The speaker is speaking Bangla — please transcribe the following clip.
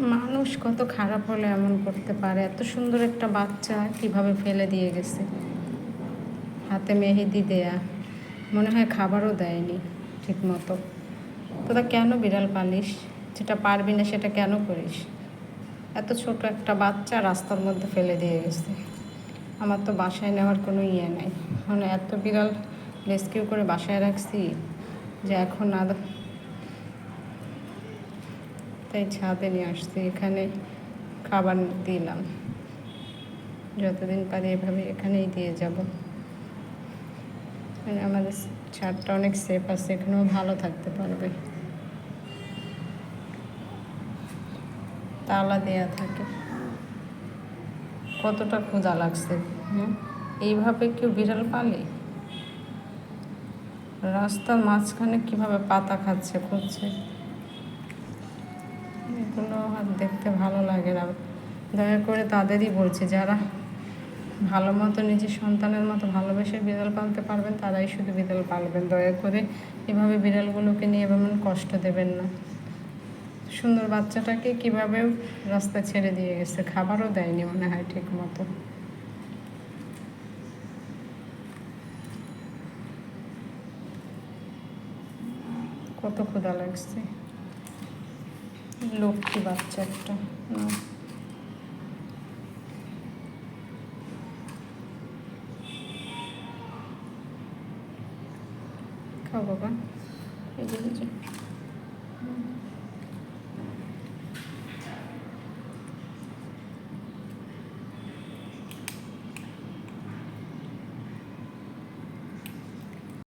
মানুষ কত খারাপ হলে এমন করতে পারে? এত সুন্দর একটা বাচ্চা কীভাবে ফেলে দিয়ে গেছে? হাতে মেহেদি দেয়া, মনে হয় খাবারও দেয়নি ঠিক মতো তোরা কেন বিড়াল পালিস? যেটা পারবি না সেটা কেন করিস? এত ছোট একটা বাচ্চা রাস্তার মধ্যে ফেলে দিয়ে গেছে। আমার তো বাসায় নেওয়ার কোনো ইয়ে নাই। মানে এত বিড়াল রেস্কিউ করে বাসায় রাখছি যে এখন আর তাই ছাদে নিয়ে আসছি, এখানে খাবার দিলাম। যতদিন পারি এভাবে এখানেই দিয়ে যাব। মানে আমাদের ছাদটা অনেক সেফ আছে, এখানেও ভালো থাকতে পারবে। তালা দেয়া থাকে। কতটা ক্ষুধা লাগছে, হুম? এইভাবে কেউ বিড়াল পালে? রাস্তার মাঝখানে কীভাবে পাতা খাচ্ছে, খুঁজছে? এগুলো আর দেখতে ভালো লাগে। না দয়া করে তাদেরই বলছি, যারা ভালো মতো নিজের সন্তানের মতো ভালোবেসে বিড়াল পালতে পারবেন, তারাই শুধু বিড়াল পালবেন। দয়া করে এভাবে বিড়ালগুলোকে নিয়ে এমন কষ্ট দেবেন না। সুন্দর বাচ্চাটাকে কীভাবে রাস্তা ছেড়ে দিয়ে গেছে, খাবারও দেয়নি মনে হয় ঠিক মতো। কত ক্ষুধা লাগছে। লক্ষ্মী বাচ্চা একটা। না খাও বাবা। এদিকে যা।